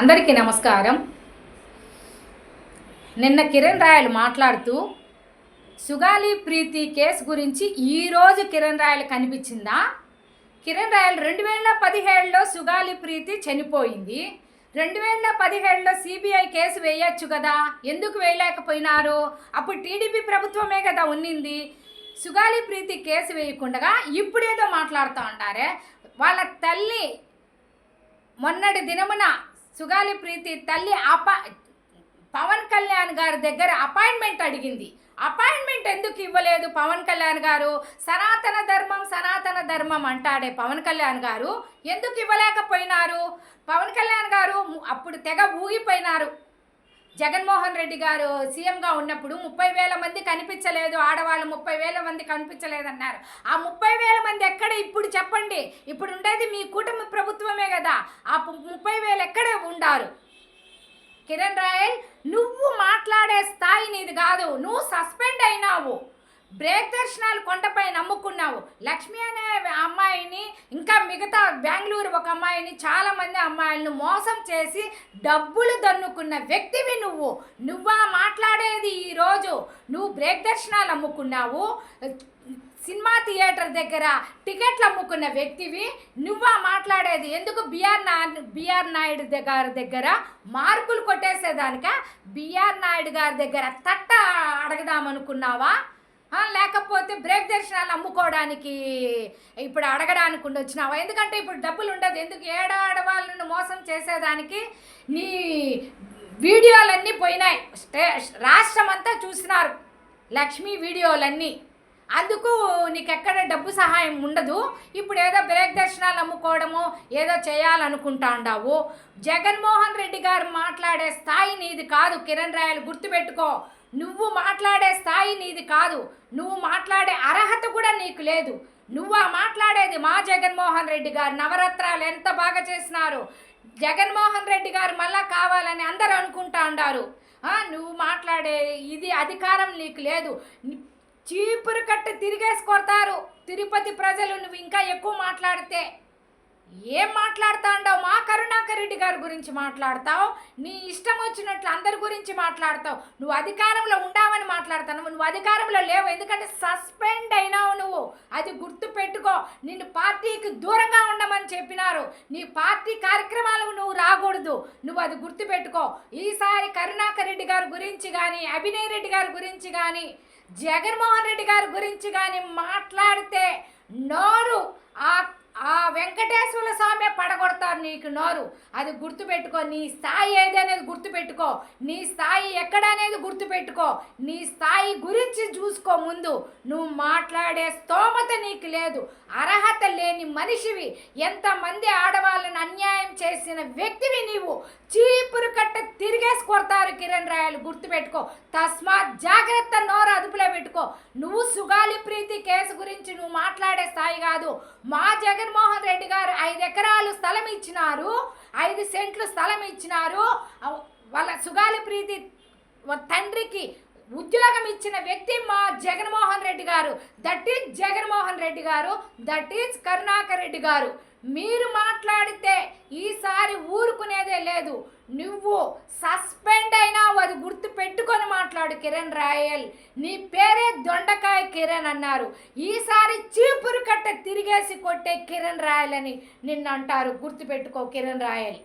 అందరికీ నమస్కారం. నిన్న కిరణ్ రాయలు మాట్లాడుతూ సుగాలి ప్రీతి కేసు గురించి ఈరోజు కిరణ్ రాయలు కనిపించిందా? కిరణ్ రాయలు రెండు వేల పదిహేడులో సుగాలి ప్రీతి చనిపోయింది. రెండు వేల పదిహేడులో సిబిఐ కేసు వేయచ్చు కదా? ఎందుకు వేయలేకపోయినారు? అప్పుడు టీడీపీ ప్రభుత్వమే కదా ఉన్నింది. సుగాలి ప్రీతి కేసు వేయకుండా ఇప్పుడేదో మాట్లాడుతూ ఉంటారే వాళ్ళ తల్లి మొన్నటి దినమున సుగాలి ప్రీతి తల్లి అపా పవన్ కళ్యాణ్ గారి దగ్గర అపాయింట్మెంట్ అడిగింది. అపాయింట్మెంట్ ఎందుకు ఇవ్వలేదు పవన్ కళ్యాణ్ గారు? సనాతన ధర్మం సనాతన ధర్మం అంటాడే పవన్ కళ్యాణ్ గారు ఎందుకు ఇవ్వలేకపోయినారు? పవన్ కళ్యాణ్ గారు అప్పుడు తెగ ఊగిపోయినారు. జగన్మోహన్ రెడ్డి గారు సీఎంగా ఉన్నప్పుడు ముప్పై వేల మంది కనిపించలేదు ఆడవాళ్ళు ముప్పై వేల మంది కనిపించలేదన్నారు. ఆ ముప్పై వేల మంది ఎక్కడ? ఇప్పుడు చెప్పండి. ఇప్పుడు ఉండేది మీ కూటమి ప్రభుత్వమే కదా. ఆ ముప్పై వేలు ఎక్కడ అంటారు. కిరణ్ రాయల్ నువ్వు మాట్లాడే స్థాయి నీది కాదు. నువ్వు సస్పెండ్ అయినావు. బ్రేక్ దర్శనాలు కొండపై నమ్ముకున్నావు. లక్ష్మి అనే అమ్మాయిని ఇంకా మిగతా బెంగళూరు ఒక అమ్మాయిని చాలా మంది అమ్మాయిలను మోసం చేసి డబ్బులు దన్నుకున్న వ్యక్తివి నువ్వు. నువ్వా మాట్లాడేది ఈరోజు నువ్వు బ్రేక్ దర్శనాలు అమ్ముకున్నావు. సినిమా థియేటర్ దగ్గర టికెట్లు అమ్ముకున్న వ్యక్తివి. నువ్వా మాట్లాడేది? ఎందుకు బిఆర్ నా బిఆర్ నాయుడు గారి దగ్గర మార్కులు కొట్టేసేదానిక? బిఆర్ నాయుడు గారి దగ్గర తట్ట అడగదామనుకున్నావా? అనుకున్నావా లేకపోతే బ్రేక్ దర్శనాలు అమ్ముకోవడానికి ఇప్పుడు అడగడానికి ఉండి ఎందుకంటే ఇప్పుడు డబ్బులు ఉండదు. ఎందుకు? ఏడాడవాళ్ళను మోసం చేసేదానికి నీ వీడియోలన్నీ పోయినాయి. స్టే రాష్ట్రం అంతా చూసినారు. లక్ష్మీ వీడియోలన్నీ. అందుకు నీకు ఎక్కడ డబ్బు సహాయం ఉండదు. ఇప్పుడు ఏదో బ్రేక్ దర్శనాలు అమ్ముకోవడము ఏదో చేయాలనుకుంటా ఉండావు. జగన్మోహన్ రెడ్డి గారు మాట్లాడే స్థాయి నీది కాదు. కిరణ్ రాయలు గుర్తుపెట్టుకో. నువ్వు మాట్లాడే స్థాయి నీది కాదు. నువ్వు మాట్లాడే అర్హత కూడా నీకు లేదు. నువ్వు మాట్లాడేది మా జగన్మోహన్ రెడ్డి గారు. నవరత్నాలు ఎంత బాగా చేసినారు. జగన్మోహన్ రెడ్డి గారు మళ్ళా కావాలని అందరూ అనుకుంటా ఉండారు. నువ్వు మాట్లాడే ఇది అధికారం నీకు లేదు. చీపురు కట్టు తిరిగేసి కొడతారు. తిరుపతి ప్రజలు నువ్వు ఇంకా ఎక్కువ మాట్లాడితే ఏం మాట్లాడుతా ఉండవు మా కరుణాకర్ రెడ్డి గారి గురించి మాట్లాడతావు? నీ ఇష్టం వచ్చినట్లు అందరి గురించి మాట్లాడతావు? నువ్వు అధికారంలో ఉండావని మాట్లాడతావు నువ్వు అధికారంలో లేవు. ఎందుకంటే సస్పెండ్ అయినావు నువ్వు. అది గుర్తు పెట్టుకో. నిన్ను పార్టీకి దూరంగా ఉండమని చెప్పినారు. నీ పార్టీ కార్యక్రమాలకు నువ్వు రాకూడదు. నువ్వు అది గుర్తు పెట్టుకో. ఈసారి కరుణాకర్ రెడ్డి గారి గురించి కానీ అభినయ్ రెడ్డి గారి గురించి కానీ జగన్మోహన్ రెడ్డి గారి గురించి కానీ మాట్లాడితే నోరు ఆ ఆ వెంకటేశ్వర స్వామి పడగొడతారు నీకు నోరు. అది గుర్తుపెట్టుకో నీ స్థాయి ఏది అనేది గుర్తుపెట్టుకో. నీ స్థాయి ఎక్కడ అనేది గుర్తుపెట్టుకో. నీ స్థాయి గురించి చూసుకో ముందు. నువ్వు మాట్లాడే స్తోమత నీకు లేదు. అర్హత లేని మనిషివి. ఎంతమంది ఆడవాళ్ళని అన్యాయం చేసిన వ్యక్తివి నీవు. చీ తిరిగేసి కొడతారు కిరణ్ రాయలు. గుర్తుపెట్టుకో. తస్మాత్ జాగ్రత్త నోరు అదుపులో పెట్టుకో. నువ్వు సుగాలి ప్రీతి కేసు గురించి నువ్వు మాట్లాడే స్థాయి కాదు. మా జగన్మోహన్ రెడ్డి గారు ఐదు ఎకరాలు స్థలం ఇచ్చినారు. ఐదు సెంట్లు స్థలం ఇచ్చినారు. వాళ్ళ సుగాలి ప్రీతి తండ్రికి ఉద్యోగం ఇచ్చిన వ్యక్తి మా జగన్మోహన్ రెడ్డి గారు. దట్ ఈజ్ జగన్మోహన్ రెడ్డి గారు. దట్ ఈజ్ కరుణాకర్ రెడ్డి గారు. మీరు మాట్లాడితే ఈసారి ఊరుకునేదే లేదు. నువ్వు సస్పెండ్ అయినా అది గుర్తు పెట్టుకొని మాట్లాడు కిరణ్ రాయల్. నీ పేరే దొండకాయ కిరణ్ అన్నారు. ఈసారి చీపురు కట్ట తిరిగేసి కొట్టే కిరణ్ రాయల్ అని నిన్ను అంటారు గుర్తుపెట్టుకో కిరణ్ రాయల్.